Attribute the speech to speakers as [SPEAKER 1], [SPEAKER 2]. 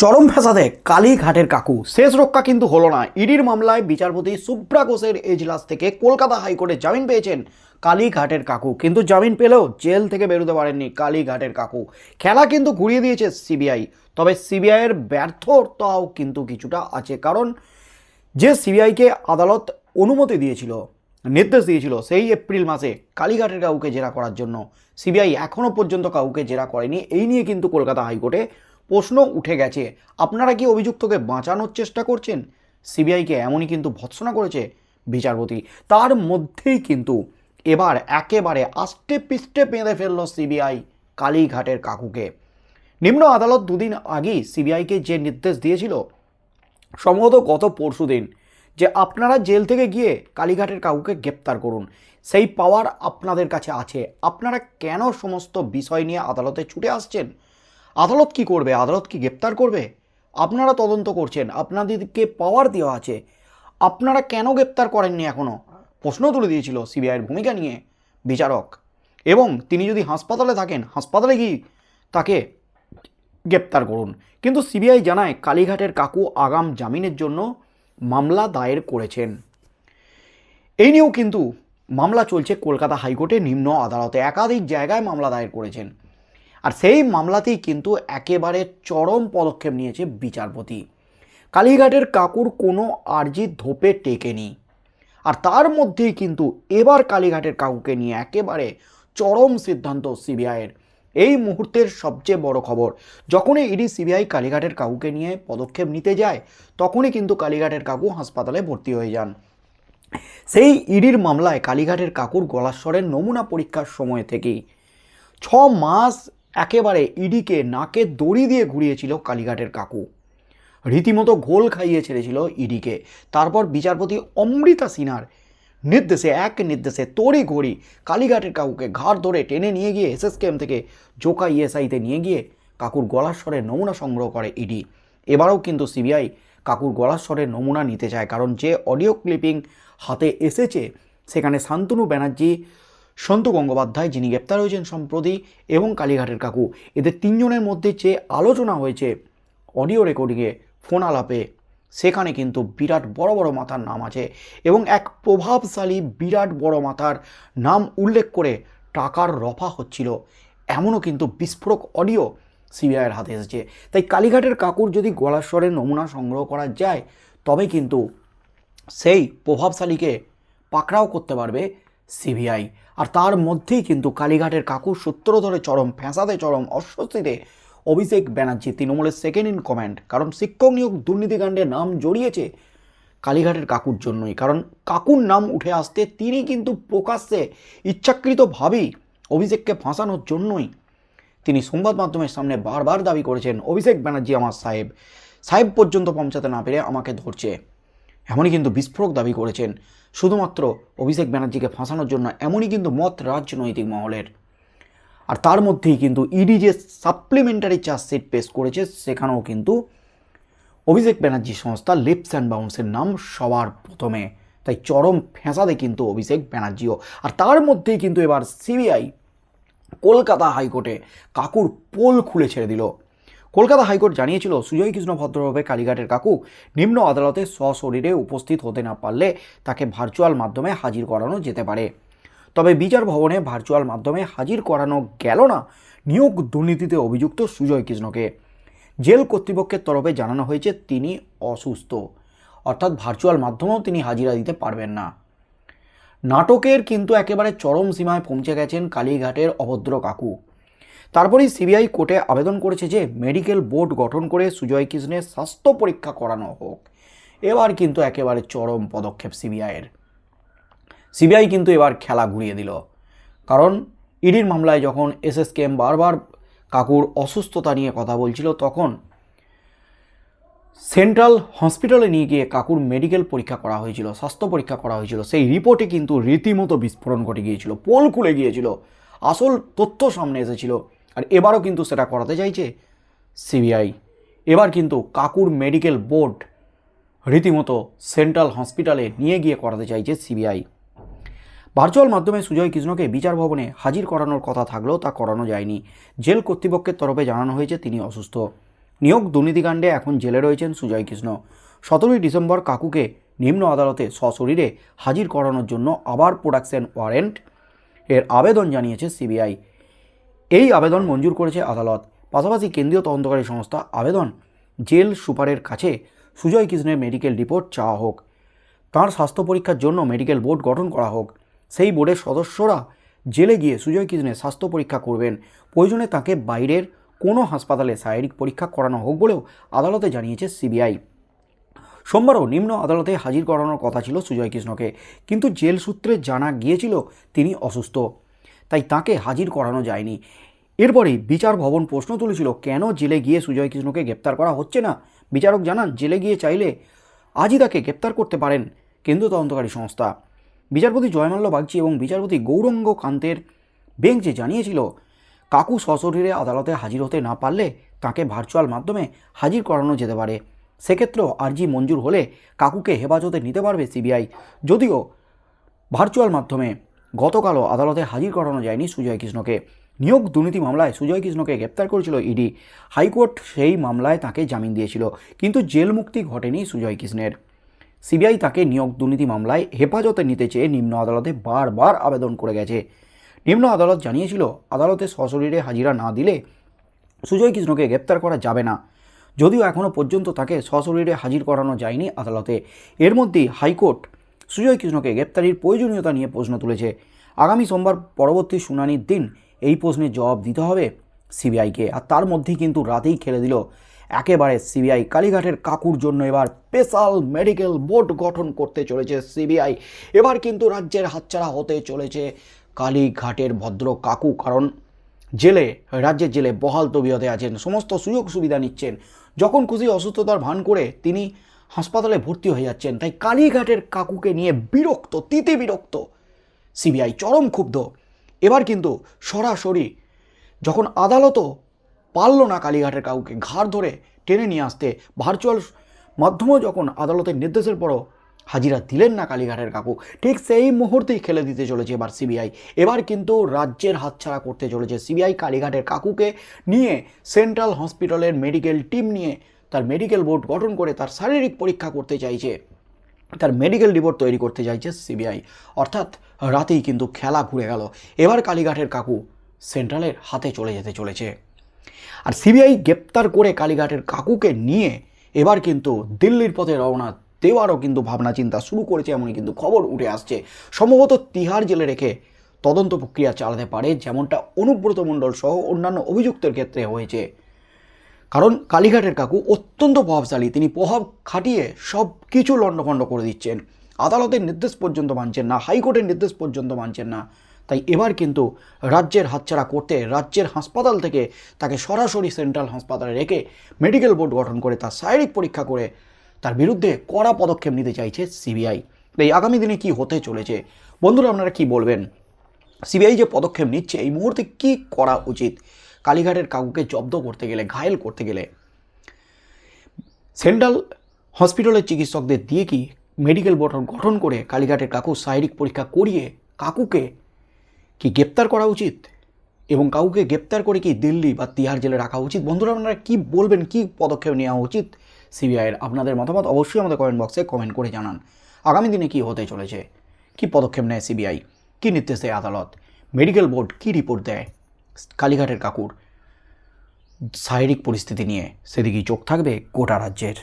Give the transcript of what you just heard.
[SPEAKER 1] চরম ফ্যাসাদে কালীঘাটের কাকু। শেষ রক্ষা কিন্তু হলো না। ইডির মামলায় বিচারপতি সুব্রা ঘোষের এজলাস থেকে কলকাতা হাইকোর্টে জামিন পেয়েছেন কালীঘাটের কাকু। কিন্তু জামিন পেলেও জেল থেকে বেরোতে পারেননি কালীঘাটের কাকু। খেলা কিন্তু ঘুরিয়ে দিয়েছে সিবিআই। তবে সিবিআইয়ের ব্যর্থতাও কিন্তু কিছুটা আছে। কারণ যে সিবিআইকে আদালত অনুমতি দিয়েছিল, নির্দেশ দিয়েছিল সেই এপ্রিল মাসে কালীঘাটের কাউকে জেরা করার জন্য। সিবিআই এখনও পর্যন্ত কাউকে জেরা করেনি। এই নিয়ে কিন্তু কলকাতা হাইকোর্টে প্রশ্ন উঠে গেছে, আপনারা কি অভিযুক্তকে বাঁচানোর চেষ্টা করছেন? সিবিআইকে এমনই কিন্তু ভৎসনা করেছে বিচারপতি। তার মধ্যেই কিন্তু এবার একেবারে আষ্টে পিষ্টে বেঁধে ফেলল সিবিআই কালীঘাটের কাকুকে। নিম্ন আদালত দুদিন আগেই সিবিআইকে যে নির্দেশ দিয়েছিল, সম্ভবত গত পরশু দিন, যে আপনারা জেল থেকে গিয়ে কালীঘাটের কাকুকে গ্রেপ্তার করুন। সেই পাওয়ার আপনাদের কাছে আছে। আপনারা কেন সমস্ত বিষয় নিয়ে আদালতে ছুটে আসছেন? আদালত কি করবে? আদালত কি গ্রেপ্তার করবে? আপনারা তদন্ত করছেন। আপনাদেরকে পাওয়ার দেওয়া আছে। আপনারা কেন গ্রেপ্তার করেননি এখনও প্রশ্ন তুলে দিয়েছিল সিবিআইয়ের ভূমিকা নিয়ে বিচারক। এবং তিনি যদি হাসপাতালে থাকেন, হাসপাতালে গিয়ে তাকে গ্রেপ্তার করুন। কিন্তু সিবিআই জানায় কালীঘাটের কাকু আগাম জামিনের জন্য মামলা দায়ের করেছেন। এই নিয়েও কিন্তু মামলা চলছে কলকাতা হাইকোর্টে নিম্ন আদালতে। একাধিক জায়গায় মামলা দায়ের করেছেন। আর সেই মামলাতেই কিন্তু একেবারে চরম পদক্ষেপ নিয়েছে বিচারপতি। কালীঘাটের কাকুর কোনো আর্জি ধোপে টেকেনি। আর তার মধ্যেই কিন্তু এবার কালীঘাটের কাকুকে নিয়ে একেবারে চরম সিদ্ধান্ত সিবিআইয়ের। এই মুহূর্তের সবচেয়ে বড় খবর, যখনই ইডি সিবিআই কালীঘাটের কাকুকে নিয়ে পদক্ষেপ নিতে যায়, তখনই কিন্তু কালীঘাটের কাকু হাসপাতালে ভর্তি হয়ে যান। সেই ইডির মামলায় কালীঘাটের কাকুর গলাস্বরের নমুনা পরীক্ষার সময় থেকেই। ছ মাস একেবারে ইডিকে নাকে দড়ি দিয়ে ঘুরিয়েছিল কালীঘাটের কাকু। রীতিমতো গোল খাইয়ে ছেড়েছিল ইডিকে। তারপর বিচারপতি অমৃতা সিনহার নির্দেশে, এক নির্দেশে তড়ি ঘড়ি কালীঘাটের কাকুকে ঘাড় ধরে টেনে নিয়ে গিয়ে এসএসকেএম থেকে জোকা ইএসআইতে নিয়ে গিয়ে কাকুর গলার স্বরের নমুনা সংগ্রহ করে ইডি। এবারেও কিন্তু সিবিআই কাকুর গলার স্বরের নমুনা নিতে চায়, কারণ যে অডিও ক্লিপিং হাতে এসেছে, সেখানে শান্তনু ব্যানার্জি সন্তু গঙ্গোপাধ্যায়, যিনি গ্রেপ্তার হয়েছেন সম্প্রতি, এবং কালীঘাটের কাকু। এদের তিনজনের মধ্যে যে আলোচনা হয়েছে, অডিও রেকর্ডিংয়ে ফোন আলাপে, সেখানে কিন্তু বিরাট বড় বড় মাথার নাম আছে এবং এক প্রভাবশালী বিরাট বড় মাথার নাম উল্লেখ করে টাকার রফা হচ্ছিল। এমনও কিন্তু বিস্ফোরক অডিও সিবিআইয়ের হাতে এসেছে। তাই কালীঘাটের কাকুর যদি গলাস্বরের নমুনা সংগ্রহ করা যায়, তবে কিন্তু সেই প্রভাবশালীকে পাকড়াও করতে পারবে সিবিআই। আর তার মধ্যেই কিন্তু কালীঘাটের কাকুর সূত্র ধরে চরম ফ্যাঁসাতে চরম অস্বস্তিতে অভিষেক ব্যানার্জি তৃণমূলের সেকেন্ড ইন কমান্ড কারণ শিক্ষক নিয়োগ দুর্নীতিকাণ্ডে নাম জড়িয়েছে কালীঘাটের কাকুর জন্যই। কারণ কাকুর নাম উঠে আসতে তিনি কিন্তু প্রকাশ্যে ইচ্ছাকৃতভাবেই অভিষেককে ফাঁসানোর জন্যই তিনি সংবাদ মাধ্যমের সামনে বারবার দাবি করেছেন, অভিষেক ব্যানার্জি আমার সাহেব। সাহেব পর্যন্ত পৌঁছাতে না পেরে আমাকে ধরছে। এমনই কিন্তু বিস্ফোরক দাবি করেছেন শুধুমাত্র অভিষেক ব্যানার্জিকে ফাঁসানোর জন্য, এমনই কিন্তু মত রাজনৈতিক মহলের। আর তার মধ্যেই কিন্তু ইডি যে সাপ্লিমেন্টারি চার্জশিট পেশ করেছে, সেখানেও কিন্তু অভিষেক ব্যানার্জি সংস্থা লিপস অ্যান্ড বাউন্সের নাম সবার প্রথমে। তাই চরম ফেঁসাদে কিন্তু অভিষেক ব্যানার্জিও। আর তার মধ্যেই কিন্তু এবার সিবিআই কলকাতা হাইকোর্টে কাকুর পোল খুলে ছেড়ে দিল। কলকাতা হাইকোর্ট জানিয়েছিল, সুজয় কৃষ্ণ ভদ্রভাবে কালীঘাটের কাকু নিম্ন আদালতে সশরীরে উপস্থিত হতে না পারলে তাকে ভার্চুয়াল মাধ্যমে হাজির করানো যেতে পারে। তবে বিচার ভবনে ভার্চুয়াল মাধ্যমে হাজির করানো গেল না নিয়োগ দুর্নীতিতে অভিযুক্ত সুজয় কৃষ্ণকে। জেল কর্তৃপক্ষের তরফে জানানো হয়েছে, তিনি অসুস্থ। অর্থাৎ ভার্চুয়াল মাধ্যমেও তিনি হাজিরা দিতে পারবেন না। নাটকের কিন্তু একেবারে চরম সীমায় পৌঁছে গেছেন কালীঘাটের অভদ্র কাকু। তারপরেই সিবিআই কোর্টে আবেদন করেছে যে মেডিকেল বোর্ড গঠন করে সুজয় কৃষ্ণের স্বাস্থ্য পরীক্ষা করানো হোক। এবার কিন্তু একেবারে চরম পদক্ষেপ সিবিআইয়ের। সিবিআই কিন্তু এবার খেলা ঘুরিয়ে দিল। কারণ ইডির মামলায় যখন এসএসকেএম বারবার কাকুর অসুস্থতা নিয়ে কথা বলছিল, তখন সেন্ট্রাল হসপিটালে নিয়ে গিয়ে কাকুর মেডিকেল পরীক্ষা করা হয়েছিল, স্বাস্থ্য পরীক্ষা করা হয়েছিল। সেই রিপোর্টে কিন্তু রীতিমতো বিস্ফোরণ ঘটে গিয়েছিল, পোল খুলে গিয়েছিল। আসল তথ্য সামনে এসেছিল। আর এবারও কিন্তু সেটা করাতে চাইছে সিবিআই। এবার কিন্তু কাকুর মেডিকেল বোর্ড রীতিমতো সেন্ট্রাল হসপিটালে নিয়ে গিয়ে করাতে চাইছে সিবিআই। ভার্চুয়াল মাধ্যমে সুজয় কৃষ্ণকে বিচার ভবনে হাজির করানোর কথা থাকলেও তা করানো যায়নি। জেল কর্তৃপক্ষের তরফে জানানো হয়েছে তিনি অসুস্থ। নিয়োগ দুর্নীতিকাণ্ডে এখন জেলে রয়েছেন সুজয় কৃষ্ণ। সতেরোই ডিসেম্বর কাকুকে নিম্ন আদালতে সশরীরে হাজির করানোর জন্য আবার প্রোডাকশন ওয়ারেন্ট এর আবেদন জানিয়েছে সিবিআই। এই আবেদন মঞ্জুর করেছে আদালত। পাশাপাশি কেন্দ্রীয় তদন্তকারী সংস্থা আবেদন জেল সুপারের কাছে সুজয় কৃষ্ণের মেডিকেল রিপোর্ট চাওয়া হোক। তাঁর স্বাস্থ্য পরীক্ষার জন্য মেডিকেল বোর্ড গঠন করা হোক। সেই বোর্ডের সদস্যরা জেলে গিয়ে সুজয় কৃষ্ণের স্বাস্থ্য পরীক্ষা করবেন। প্রয়োজনে তাকে বাইরের কোনো হাসপাতালে শারীরিক পরীক্ষা করানো হোক বলেও আদালতে জানিয়েছে সিবিআই। সোমবারও নিম্ন আদালতে হাজির করানোর কথা ছিল সুজয় কৃষ্ণকে। কিন্তু জেল সূত্রে জানা গিয়েছিল তিনি অসুস্থ। তাই তাকে হাজির করানো যায়নি। এরপরে বিচার ভবন প্রশ্ন তুলেছিল, কেন জেলে গিয়ে সুজয় কৃষ্ণকে গ্রেপ্তার করা হচ্ছে না? বিচারক জানান, জেলে গিয়ে চাইলে আজই তাকে গ্রেপ্তার করতে পারেন কেন্দ্রীয় তদন্তকারী সংস্থা। বিচারপতি জয়মাল্য বাগচি এবং বিচারপতি গৌরঙ্গ কান্তের বেঞ্চে জানিয়েছিল, কাকু সশরীরে আদালতে হাজির হতে না পারলে তাকে ভার্চুয়াল মাধ্যমে হাজির করানো যেতে পারে। সেক্ষেত্রেও আর্জি মঞ্জুর হলে কাকুকে হেফাজতে নিতে পারবে সিবিআই, যদিও ভার্চুয়াল মাধ্যমে। গতকালও আদালতে হাজির করানো যায়নি সুজয় কৃষ্ণকে। নিয়োগ দুর্নীতি মামলায় সুজয় কৃষ্ণকে গ্রেপ্তার করেছিল ইডি। হাইকোর্ট সেই মামলায় তাকে জামিন দিয়েছিল, কিন্তু জেল মুক্তি ঘটেনি সুজয় কৃষ্ণের। সিবিআই তাকে নিয়োগ দুর্নীতি মামলায় হেফাজতে নিতে চেয়ে নিম্ন আদালতে বারবার আবেদন করে গেছে। নিম্ন আদালত জানিয়েছিল, আদালতে সশরীরে হাজিরা না দিলে সুজয় কৃষ্ণকে গ্রেপ্তার করা যাবে না। যদিও এখনও পর্যন্ত তাকে সশরীরে হাজির করানো যায়নি আদালতে। এর মধ্যেই হাইকোর্ট সুজয় কৃষ্ণকে গ্রেপ্তারির প্রয়োজনীয়তা নিয়ে প্রশ্ন তুলেছে। আগামী সোমবার পরবর্তী শুনানির দিন এই প্রশ্নের জবাব দিতে হবে সিবিআইকে। আর তার মধ্যেই কিন্তু রাতেই খেলে দিল। একেবারে সিবিআই কালীঘাটের কাকুর জন্য এবার স্পেশাল মেডিকেল বোর্ড গঠন করতে চলেছে সিবিআই। এবার কিন্তু রাজ্যের হাতছাড়া হতে চলেছে কালীঘাটের ভদ্র কাকু। কারণ জেলে, রাজ্যের জেলে বহাল তবিয়তে আছেন, সমস্ত সুযোগ সুবিধা নিচ্ছেন। যখন খুশি অসুস্থতার ভান করে তিনি হাসপাতালে ভর্তি হয়ে যাচ্ছেন, তাই কালীঘাটের কাকুকে নিয়ে বিরক্ত, তিতে বিরক্ত। সিবিআই চরম ক্ষুব্ধ। এবার কিন্তু সরাসরি যখন আদালতও পারল না কালীঘাটের কাউকে, ঘাড় ধরে টেনে নিয়ে আসতে ভার্চুয়াল মাধ্যমেও যখন আদালতের নির্দেশের পরও হাজিরা দিলেন না কালীঘাটের কাকু, ঠিক সেই মুহূর্তেই খেলে দিতে চলেছে এবার সিবিআই। এবার কিন্তু রাজ্যের হাতছাড়া করতে চলেছে সিবিআই কালীঘাটের কাকুকে নিয়ে, সেন্ট্রাল হসপিটালের মেডিকেল টিম নিয়ে তার মেডিকেল বোর্ড গঠন করে তার শারীরিক পরীক্ষা করতে চাইছে। তার মেডিকেল রিপোর্ট তৈরি করতে চাইছে সিবিআই অর্থাৎ রাতেই কিন্তু খেলা ঘুরে গেল। এবার কালীঘাটের কাকু সেন্ট্রালের হাতে চলে যেতে চলেছে। আর সিবিআই গ্রেপ্তার করে কালীঘাটের কাকুকে নিয়ে এবার কিন্তু দিল্লির পথে রওনা দেওয়ারও কিন্তু ভাবনা চিন্তা শুরু করেছে এমনই কিন্তু খবর উঠে আসছে। সম্ভবত তিহার জেলে রেখে তদন্ত প্রক্রিয়া চালাতে পারে, যেমনটা অনুব্রত মণ্ডল সহ অন্যান্য অভিযুক্তের ক্ষেত্রে হয়েছে। কারণ কালীঘাটের কাকু অত্যন্ত প্রভাবশালী। তিনি প্রভাব খাটিয়ে সব কিছু লণ্ডভণ্ড করে দিচ্ছেন। আদালতের নির্দেশ পর্যন্ত মানছেন না, হাইকোর্টের নির্দেশ পর্যন্ত মানছেন না। তাই এবার কিন্তু রাজ্যের হাতছাড়া করতে রাজ্যের হাসপাতাল থেকে তাকে সরাসরি সেন্ট্রাল হাসপাতালে রেখে মেডিকেল বোর্ড গঠন করে তার শারীরিক পরীক্ষা করে তার বিরুদ্ধে কড়া পদক্ষেপ নিতে চাইছে সিবিআই। এই আগামী দিনে কি হতে চলেছে? বন্ধুরা, আপনারা কি বলবেন? সিবিআই যে পদক্ষেপ নিচ্ছে, এই মুহূর্তে কি করা উচিত? কালীঘাটের কাকুকে জব্দ করতে গেলে, ঘায়েল করতে গেলে, সেন্ট্রাল হসপিটালের চিকিৎসকদের দিয়ে কি মেডিকেল বোর্ড গঠন করে কালীঘাটের কাকু শারীরিক পরীক্ষা করিয়ে কাকুকে কি গ্রেপ্তার করা উচিত? এবং কাউকে গ্রেপ্তার করে কি দিল্লি বা তিহার জেলে রাখা উচিত? বন্ধুরা, আপনারা কী বলবেন, কী পদক্ষেপ নেওয়া উচিত সিবিআইয়ের? আপনাদের মতামত অবশ্যই আমাদের কমেন্ট বক্সে কমেন্ট করে জানান। আগামী দিনে কি হতে চলেছে? কি পদক্ষেপ নেয় সিবিআই? কী নির্দেশ দেয় আদালত? মেডিকেল বোর্ড কী রিপোর্ট দেয়? কালীঘাটের কাকুর শারীরিক পরিস্থিতি নিয়ে সেদিকেই চোখ থাকবে গোটা রাজ্যের।